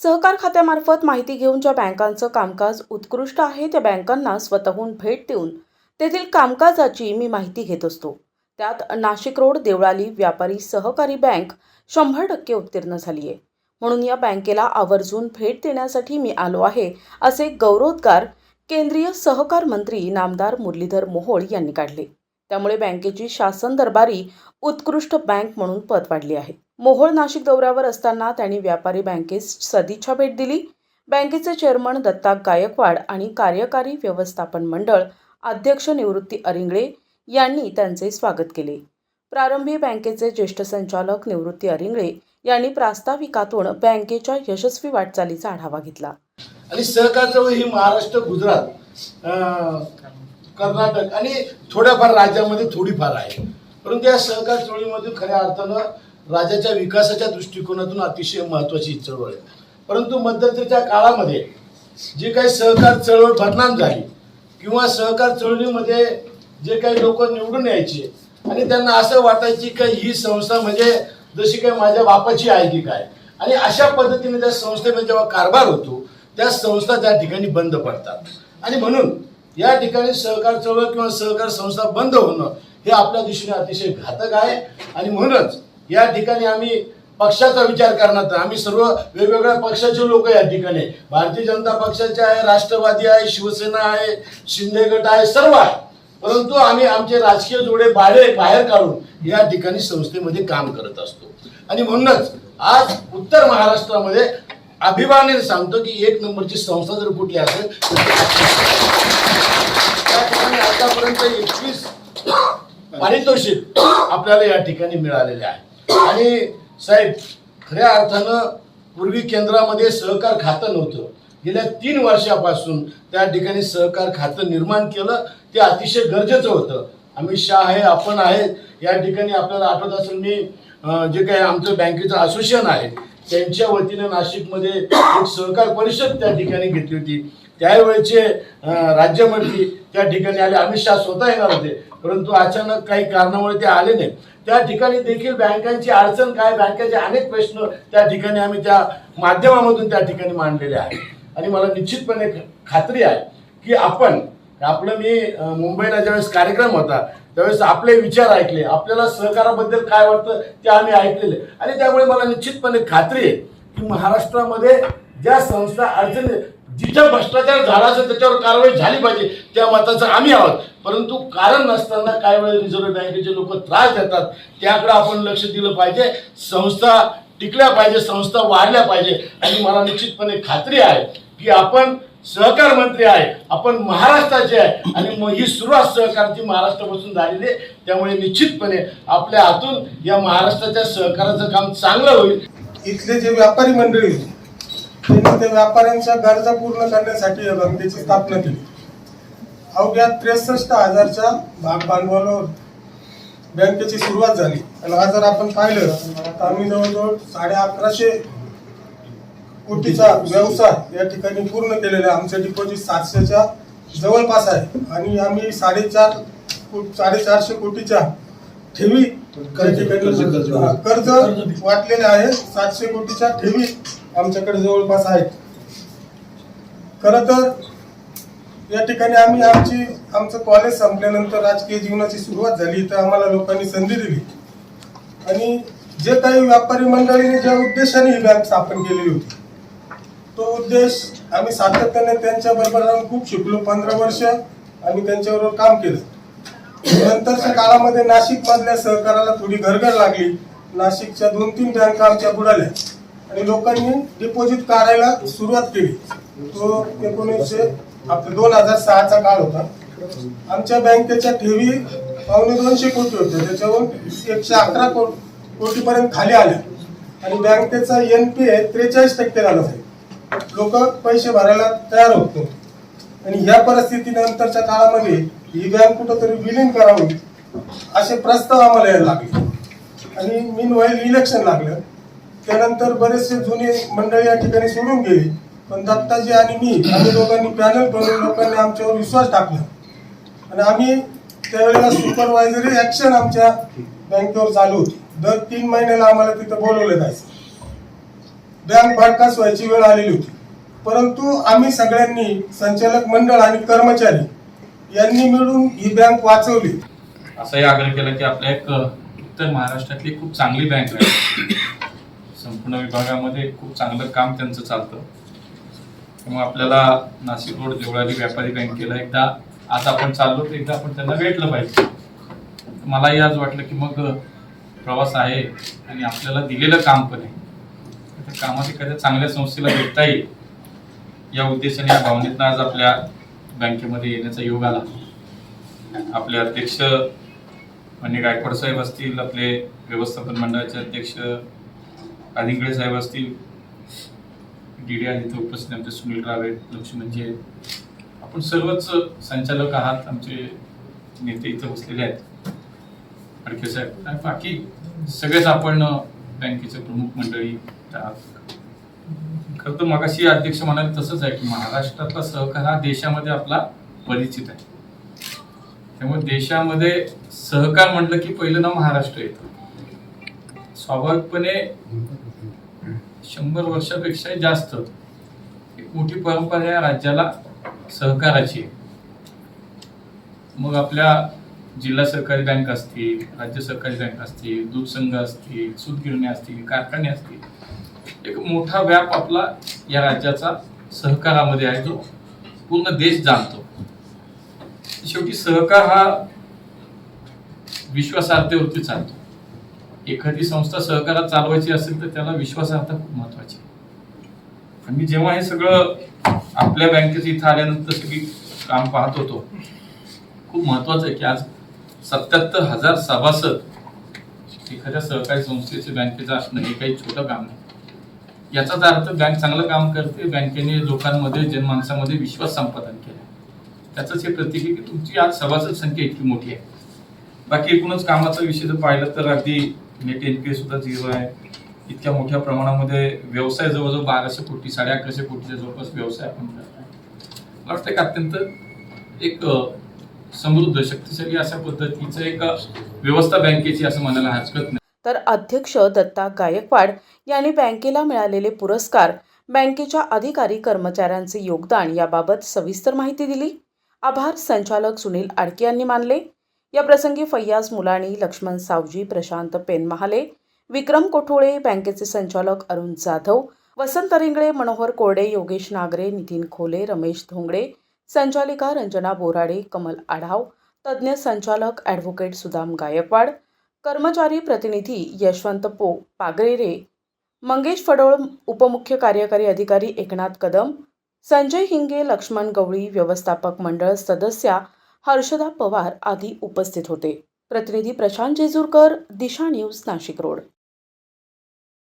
सहकार खात्यामार्फत माहिती घेऊन ज्या बँकांचं कामकाज उत्कृष्ट आहे त्या बँकांना स्वतःहून भेट देऊन तेथील कामकाजाची मी माहिती घेत असतो. त्यात नाशिक रोड देवळाली व्यापारी सहकारी बँक शंभर टक्के उत्तीर्ण झाली आहे म्हणून या बँकेला आवर्जून भेट देण्यासाठी मी आलो आहे असे गौरवोद्गार केंद्रीय सहकार मंत्री नामदार मुरलीधर मोहोळ यांनी काढले. त्यामुळे बँकेची शासन दरबारी उत्कृष्ट बँक म्हणून पद वाढली आहे. मोहोळ नाशिक दौऱ्यावर असताना त्यांनी व्यापारी बँकेस सदिच्छा भेट दिली. बँकेचे चेअरमन दत्ता गायकवाड आणि कार्यकारी व्यवस्थापन मंडळ अध्यक्ष निवृत्ती अरिंगळे यांनी त्यांचे स्वागत केले. प्रारंभी बँकेचे ज्येष्ठ संचालक निवृत्ती अरिंगळे यांनी प्रास्ताविकातून बँकेच्या यशस्वी वाटचालीचा आढावा घेतला. आणि सहकार चळवळ ही महाराष्ट्र गुजरात कर्नाटक आणि थोड्याफार राज्यामध्ये थोडीफार आहे. परंतु या सहकार चळवळीमधून खऱ्या अर्थानं राज्याच्या विकासाच्या दृष्टिकोनातून अतिशय महत्वाची चळवळ आहे. परंतु मध्यंतरीच्या काळामध्ये जी काही सहकार चळवळ बदनाम झाली किंवा सहकार चळवळीमध्ये जे काही लोक निवडून यायचे आणि त्यांना असं वाटायची की ही संस्था म्हणजे जशी काही माझ्या बापाची आहे की काय. आणि अशा पद्धतीने त्या संस्थेमध्ये जेव्हा कारभार होतो त्या संस्था त्या ठिकाणी बंद पडतात. आणि म्हणून या ठिकाणी सहकार चळवळ किंवा सहकार संस्था बंद होणं हे आपल्या दृष्टीने अतिशय घातक आहे. आणि म्हणूनच या ठिकाणी आम्ही पक्षाचा विचार करणार आम्ही सर्व वेगवेगळ्या पक्षाचे लोक या ठिकाणी. भारतीय जनता पक्षाचे आहे राष्ट्रवादी आहे शिवसेना आहे शिंदे गट आहे सर्व आहे. परंतु आम्ही आमचे राजकीय जोडे बाहेर बाहेर काढून या ठिकाणी संस्थेमध्ये काम करत असतो. आणि म्हणूनच आज उत्तर महाराष्ट्रामध्ये अभिमानाने सांगतो की एक नंबरची संस्था जर कुठली असेल त्या ठिकाणी आतापर्यंत एकवीस पारितोषिक आपल्याला या ठिकाणी मिळालेले आहे. आणि साहेब खऱ्या अर्थानं पूर्वी केंद्रामध्ये सहकार खातं नव्हतं. गेल्या तीन वर्षापासून त्या ठिकाणी सहकार खातं निर्माण केलं ते अतिशय गरजेचं होतं. अमित शाह आहे आपण आहे या ठिकाणी आपल्याला आठवत असेल मी जे काही आमचं बँकेचं असोसिएशन आहे त्यांच्या वतीने नाशिकमध्ये एक सहकार परिषद त्या ठिकाणी घेतली होती. त्यावेळेचे राज्यमंत्री त्या ठिकाणी आले. अमित शहा स्वतः येणार होते. परंतु अचानक काही कारणामुळे ते आले नाही. त्या ठिकाणी देखील बँकांची अडचण काय? बँकेचे अनेक प्रश्न त्या ठिकाणी आम्ही त्या माध्यमामधून त्या ठिकाणी मांडलेले आहे आणि मला निश्चितपणे खात्री आहे की आपण आपलं मी मुंबईला ज्यावेळेस कार्यक्रम होता त्यावेळेस आपले विचार ऐकले. आपल्याला सहकाराबद्दल काय वाटतं ते आम्ही ऐकलेले. आणि त्यामुळे मला निश्चितपणे खात्री आहे की महाराष्ट्रामध्ये ज्या संस्था अडचणी जिथं भ्रष्टाचार झाला असेल त्याच्यावर कारवाई झाली पाहिजे त्या मताचं आम्ही आहोत. परंतु कारण नसताना काही वेळेस रिझर्व्ह बँकेचे लोक त्रास देतात. त्याकडे आपण लक्ष दिलं पाहिजे. संस्था टिकल्या पाहिजे संस्था वाढल्या पाहिजे. आणि मला निश्चितपणे खात्री आहे की आपण सहकार मंत्री आहे आपण महाराष्ट्राचे आहे आणि मग ही सुरुवात सहकारची महाराष्ट्रापासून झालेली आहे. त्यामुळे निश्चितपणे आपल्या हातून या महाराष्ट्राच्या सहकाराचं काम चांगलं होईल. इथले जे व्यापारी मंडळी होती त्यांनी त्या व्यापाऱ्यांच्या गरजा पूर्ण करण्यासाठी या बँकेची स्थापना केली. अवघ्या त्रेसष्ट हजारच्या भाग भांडवलावर बँकेची सुरुवात झाली. आणि आज जर आपण पाहिलं तर आम्ही जवळजवळ साडे अकराशे कोटीचा व्यवसाय या ठिकाणी पूर्ण केलेला आहे. आमचं डिपॉझिट सातशेच्या जवळपास आहे. आणि आम्ही साडेचार साडेचारशे कोटीच्या ठेवी. हा, कर्ज वाटलेले आहे. सातशे कोटीच्या ठेवी आमच्याकडे जवळपास आहेत. खर तर या ठिकाणी आम्ही आमची आमचं कॉलेज संपल्यानंतर राजकीय जीवनाची सुरुवात झाली तर आम्हाला लोकांनी संधी दिली. आणि जे काही व्यापारी मंडळीने ज्या उद्देशाने ही बँक स्थापन केलेली होती तो उद्देश आम्ही सातत्याने त्यांच्या बरोबर राहून खूप शिकलो. पंधरा वर्ष आम्ही त्यांच्याबरोबर काम केलं. नंतरच्या काळामध्ये नाशिक मधल्या सहकाराला थोडी घरघर लागली. नाशिकच्या दोन तीन बँका आमच्या बुडाल्या. आणि लोकांनी डिपॉझिट काढायला सुरुवात केली. तो एकोणीसशे आपला दोन हजार सहाचा काळ होता. आमच्या बँकेच्या ठेवी पावणे दोनशे कोटी होते. त्याच्यावर एकशे अकरा कोटीपर्यंत खाली आल्या. आणि बँकेचा एन पी ए त्रेचाळीस टक्के झाला आहे लोक पैसे भरायला तयार होत आणि ह्या परिस्थितीनंतरच्या काळामध्ये ही बँक कुठंतरी विलीन करावी असे प्रस्ताव आम्हाला यायला लागले. आणि मीन व्हाईल इलेक्शन लागलं. त्यानंतर बरेचसे जुने मंडळी या ठिकाणी सोडून गेली. पण दत्ताजी आणि मी आम्ही दोघांनी पॅनल बनवून लोकांनी आमच्यावर विश्वास टाकला. आणि आम्ही त्यावेळेला सुपरवायझरी ऍक्शन आमच्या बँकेवर चालू होती. दर तीन महिन्याला आम्हाला तिथं बोलवलं जायचं. बँक भाडकास व्हायची वेळ आलेली होती. परंतु आम्ही सगळ्यांनी संचालक मंडळ आणि कर्मचारी यांनी मिळून ही बँक वाचवली. असाही आग्रह केला की आपल्या एक उत्तर महाराष्ट्रातली खूप चांगली बँक आहे. संपूर्ण विभागामध्ये खूप चांगलं काम त्यांचं चालतं. त्यामुळे आपल्याला नाशिक रोड देवळाली व्यापारी बँकेला एकदा आज आपण चाललो तर एकदा आपण त्यांना भेटलं पाहिजे. मलाही आज वाटलं की मग प्रवास आहे आणि आपल्याला दिलेलं काम पण आहे. त्या कामात एखाद्या चांगल्या संस्थेला भेटता येईल. या उद्देशाने या भावनेतनं आज आपल्या बँकेमध्ये येण्याचा योग आला. आपले अध्यक्ष म्हणजे गायकवाड साहेब असतील आपले व्यवस्थापन मंडळाचे अध्यक्ष आदिंगळे साहेब असतील डी डी आर इथे उपस्थित आमचे सुनील रावे लक्ष्मणजी आहेत आपण सर्वच संचालक आहात आमचे नेते इथे बसलेले आहेत. अडके साहेब आणि बाकी सगळेच आपण बँकेचे प्रमुख मंडळी आहात. खरं तर मगाशी अध्यक्ष म्हणाले तसंच आहे की महाराष्ट्रातला सहकार हा देशामध्ये आपला परिचित आहे. त्यामुळे देशामध्ये सहकार म्हटलं की पहिलं नाव महाराष्ट्र येतं. स्वाभाविकपणे शंभर वर्षापेक्षा जास्त एक मोठी परंपरा या राज्याला सहकाराची आहे. मग आपल्या जिल्हा सहकारी बँक असतील राज्य सहकारी बँक असतील दूध संघ असतील सूतगिरण्या असतील कारखाने असतील एक मोठा व्याप आपला या राज्याचा सहकारामध्ये आहे जो पूर्ण देश जाणतो. शेवटी सहकार हा विश्वासार्हतेवरती चालतो. एखादी संस्था सहकारात चालवायची असेल तर त्याला विश्वासार्हता खूप महत्वाची आणि मी जेव्हा हे सगळं आपल्या बँकेचं इथं आल्यानंतर सगळी काम पाहत होतो खूप महत्वाचं आहे की आज सत्याहत्तर हजार सभासद एखाद्या सहकारी संस्थेचे बँकेचं असणं हे काही छोटं काम नाही. याचाच अर्थ बँक चांगलं काम करते बँकेने लोकांमध्ये जनमानसामध्ये विश्वास संपादन केला. त्याचंच हे प्रतीक आहे की तुमची आज सभासद संख्या इतकी मोठी आहे. बाकी एकूणच कामाचा विषय जर पाहिलं तर अगदी नेट एनपीए सुद्धा झिरो आहे. इतक्या मोठ्या प्रमाणामध्ये व्यवसाय जवळजवळ बाराशे कोटी साडे अकराशे कोटीच्या जवळपास व्यवसाय आपण करत आहे. मला वाटतं एक अत्यंत एक समृद्ध शक्तिशाली अशा पद्धतीचं एक व्यवस्था बँकेची असं म्हणायला हरकत नाही. तर अध्यक्ष दत्ता गायकवाड यांनी बँकेला मिळालेले पुरस्कार बँकेच्या अधिकारी कर्मचाऱ्यांचे योगदान याबाबत सविस्तर माहिती दिली. आभार संचालक सुनील आडके यांनी मानले. या प्रसंगी फैयाज मुलाणी लक्ष्मण सावजी प्रशांत पेनमहाले विक्रम कोठोळे बँकेचे संचालक अरुण जाधव वसंत रिंगळे मनोहर कोरडे योगेश नागरे नितीन खोले रमेश धोंगडे संचालिका रंजना बोराडे कमल आढाव तज्ज्ञ संचालक ॲडव्होकेट सुदाम गायकवाड कर्मचारी प्रतिनिधी यशवंत पो पागरेरे मंगेश फडोळ उपमुख्य कार्यकारी अधिकारी एकनाथ कदम संजय हिंगे लक्ष्मण गवळी व्यवस्थापक मंडळ सदस्या हर्षदा पवार आदी उपस्थित होते. प्रतिनिधी प्रशांत जेजूरकर दिशा न्यूज नाशिक रोड.